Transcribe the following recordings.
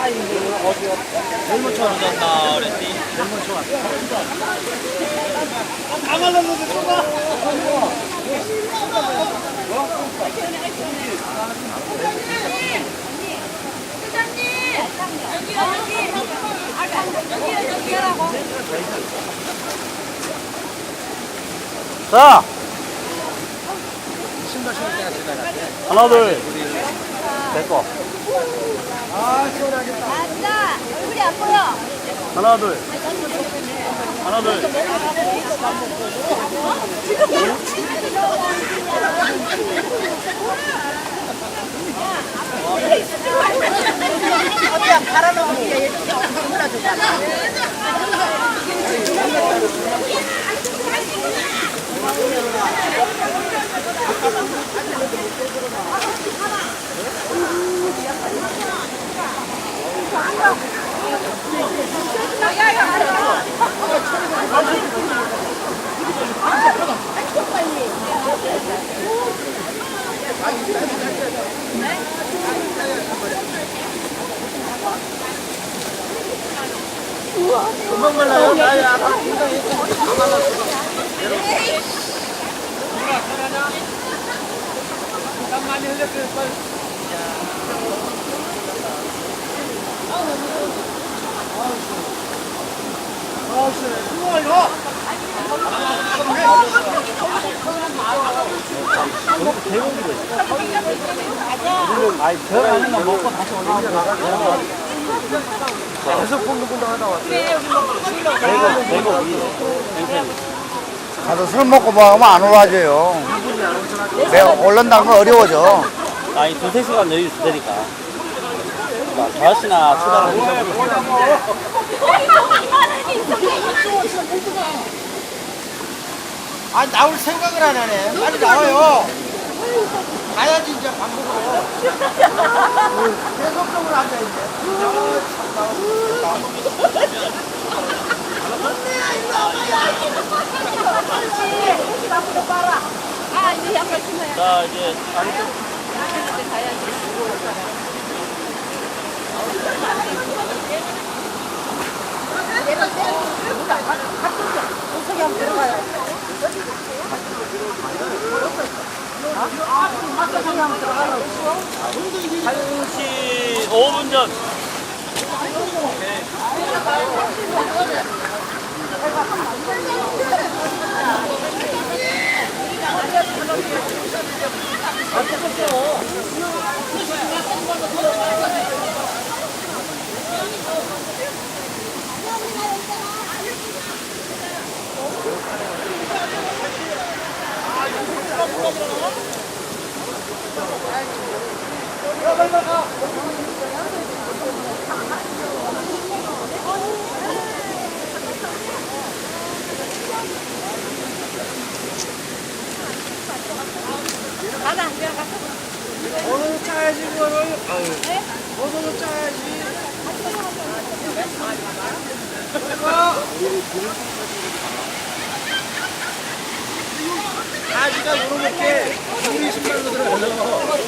그랬지? 제일 먼저 왔다. 다 말랐는데 좁아. 회장님 여기요 됐고. 앉아 얼굴이 안 보여 하나 둘. 하나 둘. 어디야 갈아놓고 얘좀 몰라줘봐 금방 말라요. 나야. 빨리. 아, 별 아닌 거 먹고. 가서 술 먹고 뭐 하면 안 올라와줘요. 내가 올라온다는 건 어려워져. 아니, 두세 시간 여유 주되니까. 다섯시나 출발하고 아 나올 생각을 안 하네. 빨리 나와요. 가야지 이제 밥 먹으러. 계속적으로 앉아 있네. 아 이제 양말 신어야 자, 이제 되는데 가야지 한시 5분 전. 가자 내가 갔다 오늘 짜야지 그거를. 아유. 오늘 짜야지. 아지가 요렇게 우리 신발로 들어가서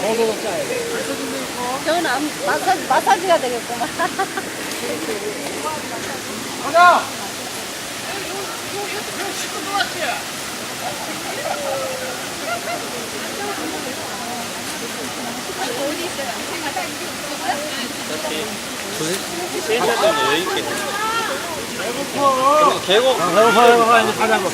벗어서 짜야 돼. 저는 안, 마사지, 마사지가 되겠구만 가자. 정도 여유 있게. 배고파. 계곡. 배고파 배고파 이제 가자고.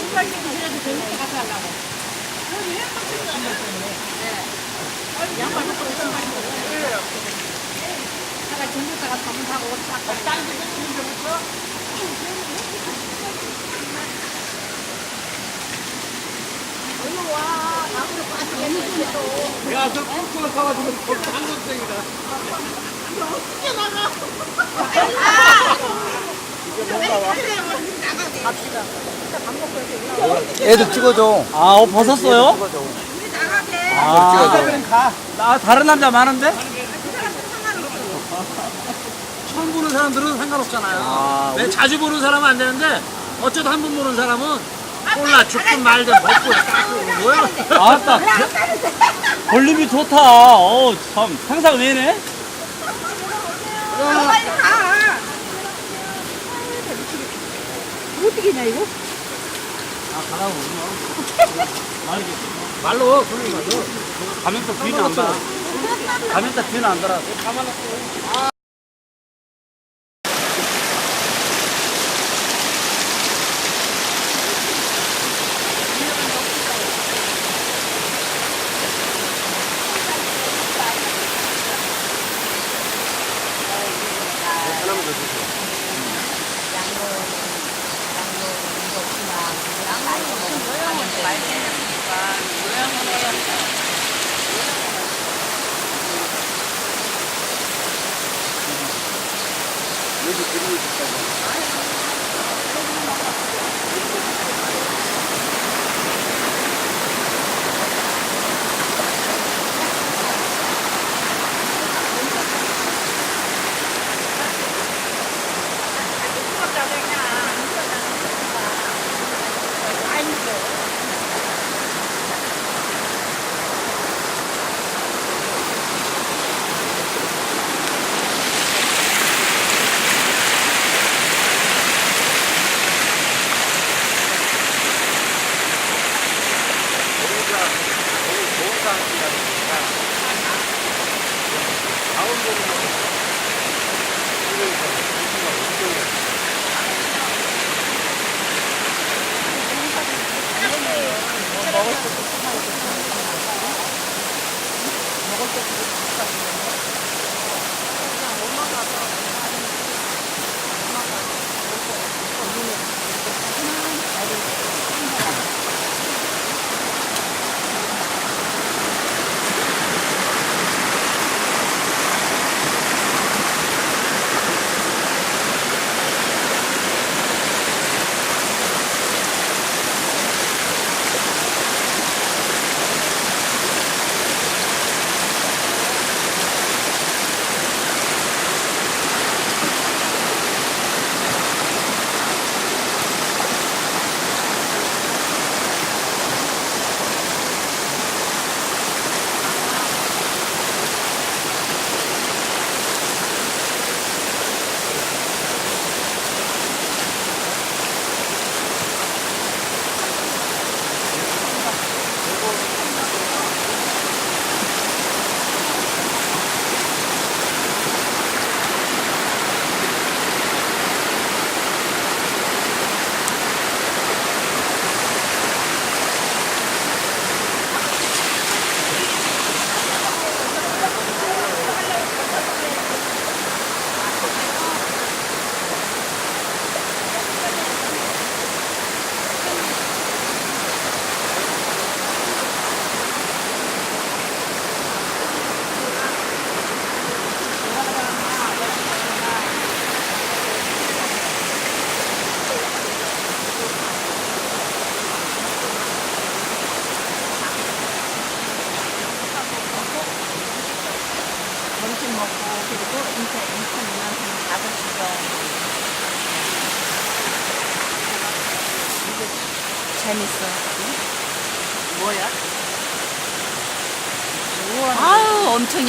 야, 저 꿀꿀 타가지고 벌써 한국생이다. 애들 찍어줘. 아, 어, 벗었어요? 아, 그럼 가. 아, 다른 남자 많은데? 처음 보는 사람들은 상관없잖아요. 아, 내 자주 보는 사람은 안 되는데 어쩌다 한 번 보는 사람은 몰라 죽든 말든 먹고 뭐야? 아따, 볼륨이 좋다. 어, 참, 상상 외네? 빨리 가. 어떻게 냐 이거? 아, 가라고. 말이겠지. 말로 그러는 거죠. 가면 또 뒤는 안 달아. 가면 또 뒤는 안 달아. 가만 我们白天的话，洛阳那边，洛阳那边，嗯，离这里比较近。 점심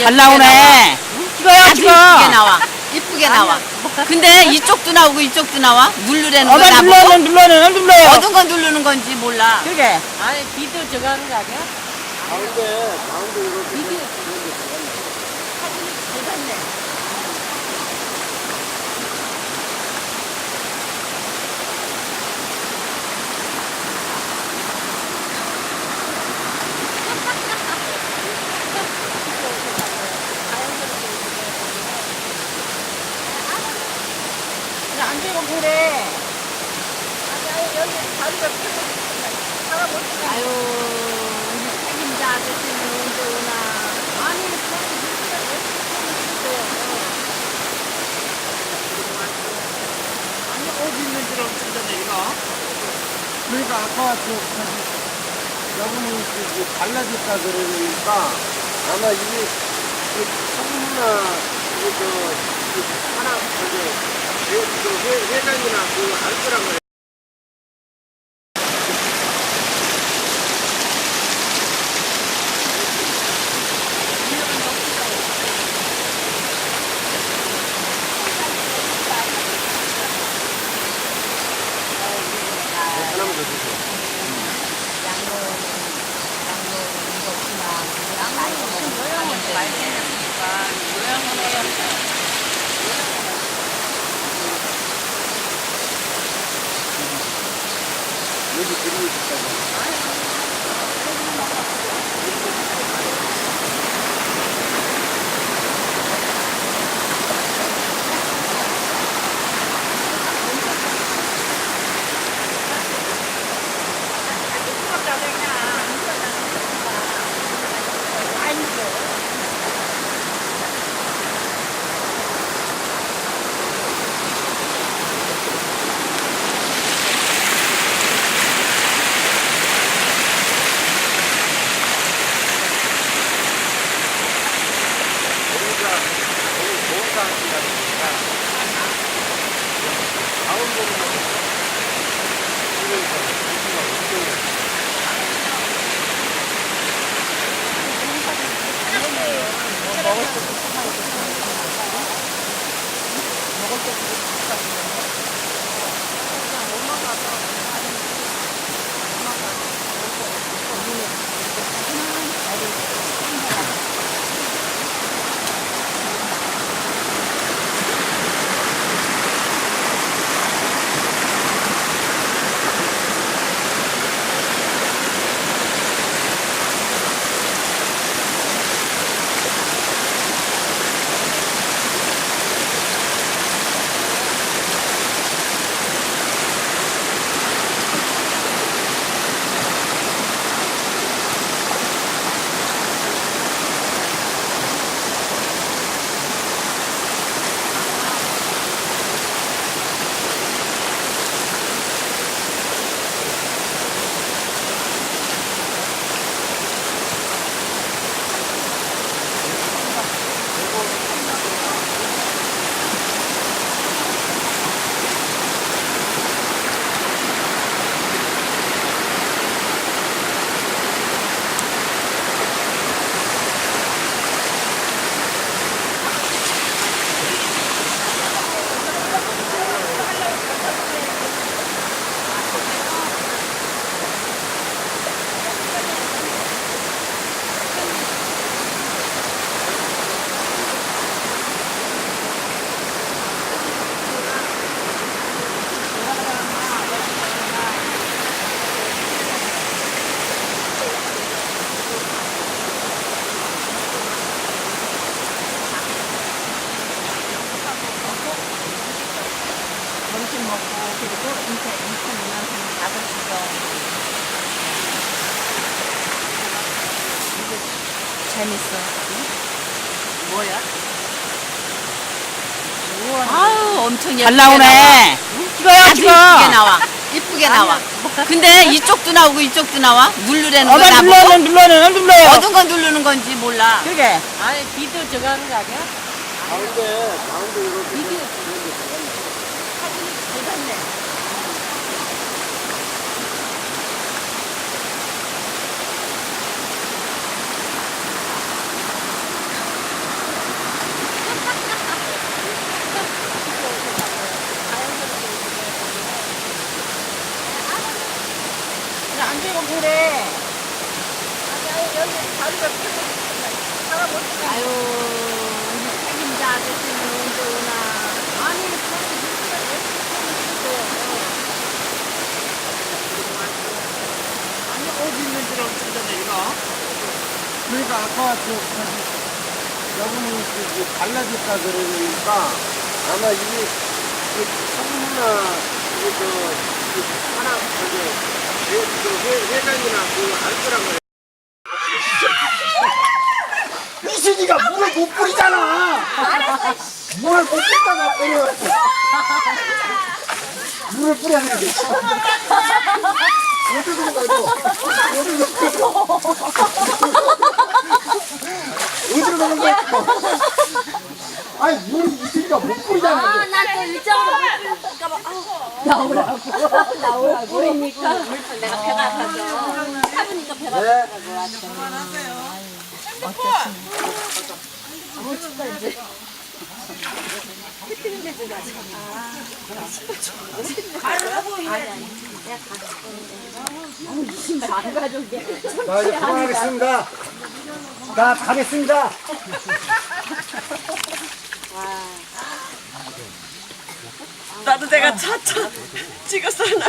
잘 나오네. 찍어요, 아주 찍어. 이쁘게 나와. 이쁘게 나와. 근데 이쪽도 나오고 이쪽도 나와. 누르라는 거 어나 나보고. 눌러는 눌러는 눌러요. 어떤 건 누르는 건지 몰라. 그러게. 아니 비디오 저거 하는 거 아니야? 안 되고 그래. 아니, 여기 다리가 아유, 우리 책임자 아저씨는 언제 오나. 아니, 아니 어디 있는 줄 알았는데 얘가. 그러니까 아까 그 여분이 이제 달라졌다 그러니까 아마 이게 그 소금이나 그저 하나 저기 회, 그 회, 회장이나 그 알 거란 말이야. 점심 아유 엄청 예쁘게 잘 나오네. 찍어요, 아주 찍어. 이쁘게 나와. 이쁘게 나와. 근데 이쪽도 나오고 이쪽도 나와. 누르라는 거야 어만 눌러는 나보고. 눌러는 안 눌러요. 어떤 건 누르는 건지 몰라. 그러게. 아니 비도 저거 하는 거 아니야? 가운데, 가운데 이렇게. 안 되고 그래. 아유, 책임자 아저씨는 언제 오나. 아니, 아니 어디 있는 줄 알았는데 이거. 그러니까 아까 저, 여분이 그 달라졌다 그러니까 아마 이게 그 소금이나 이게 저, 그 하나, 회, 그 회, 회장이나 그알 거란 말이야. 이순이가 물을 못 뿌리잖아! 물을 못 뿌리다가 뿌려. 물을 뿌려야 되는데. 온 거야, 이거? 어디로 가는 거야? 아니, 물이 있으니까 못 뿌리잖아. 이게. 난또 일정으로 볼까봐. 나오라고. 나오라고. 뿌리니까. 내가 배가 아파서. 타보니까 배가 네. 자, 이제 그만하겠습니다. 나 가겠습니다. 나도 내가 차차 찍었어 나.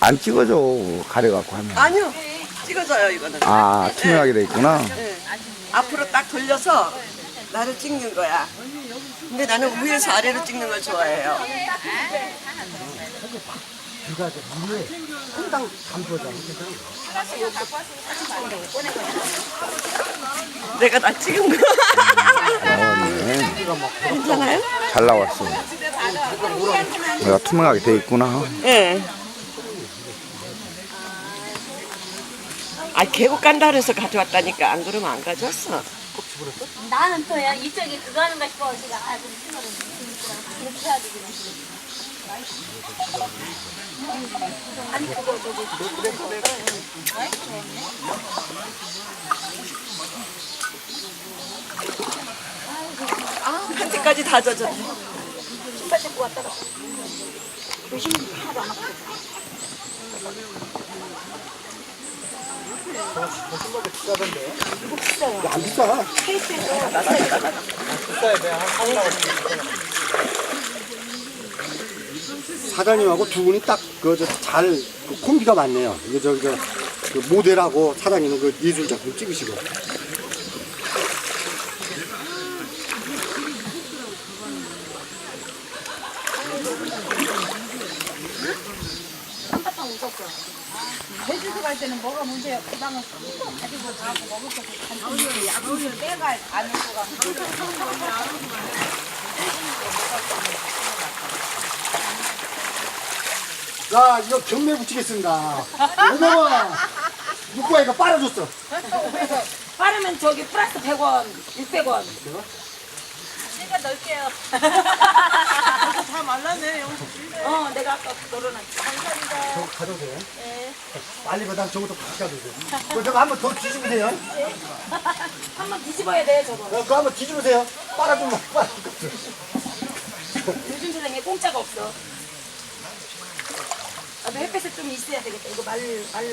안 찍어줘 가려갖고 하면. 아니요. 찍어줘요 이거는. 아 투명하게 돼 있구나. 네. 앞으로 딱 돌려서 나를 찍는 거야. 근데 나는 위에서 아래로 찍는 걸 좋아해요. 내가 다 찍은 거 나왔네 괜찮아요? 잘 나왔어. 내가 투명하게 돼 있구나. 예. 아 계곡 간다 그래서 가져왔다니까. 안 그러면 안 가져왔어. 나는 또 야 이쪽에 그거 하는가 싶어. 제가 아 신호를 이렇게 해야지 그냥 아니 그거 저기 한지까지 다 젖었네. 신발 신고 왔다가 조심히 하나도 안 아프고 안 비싸. 사장님하고 두 분이 딱그잘 그 콤비가 맞네요. 이게 저기 저, 그 모델하고 사장님은 그 예술 작품 찍으시고. 제주도 갈 문제야? 그다음에 술도 가지고 가고 먹을 것도 간단히 야구를 빼가 안 입고 가면 자, 이거 경매 붙이겠습니다. 500원. 육과이가 빨아줬어. 빠르면 저기 플러스 100원, 600원. 제가 넣을게요 다 말랐네. 어, 내가 아까 널어놨지. 저 가도 돼요? 네. 빨리 받아 저것도 같이 가도 돼요. 그거 저거 한번 더 뒤집으세요. 한번 뒤집어야 돼, 저거. 어, 그거 한번 뒤집으세요. 빨아주면 빨아. 요즘 세상에 공짜가 없어. 나도 햇빛에 좀 있어야 되겠다. 이거 말, 말.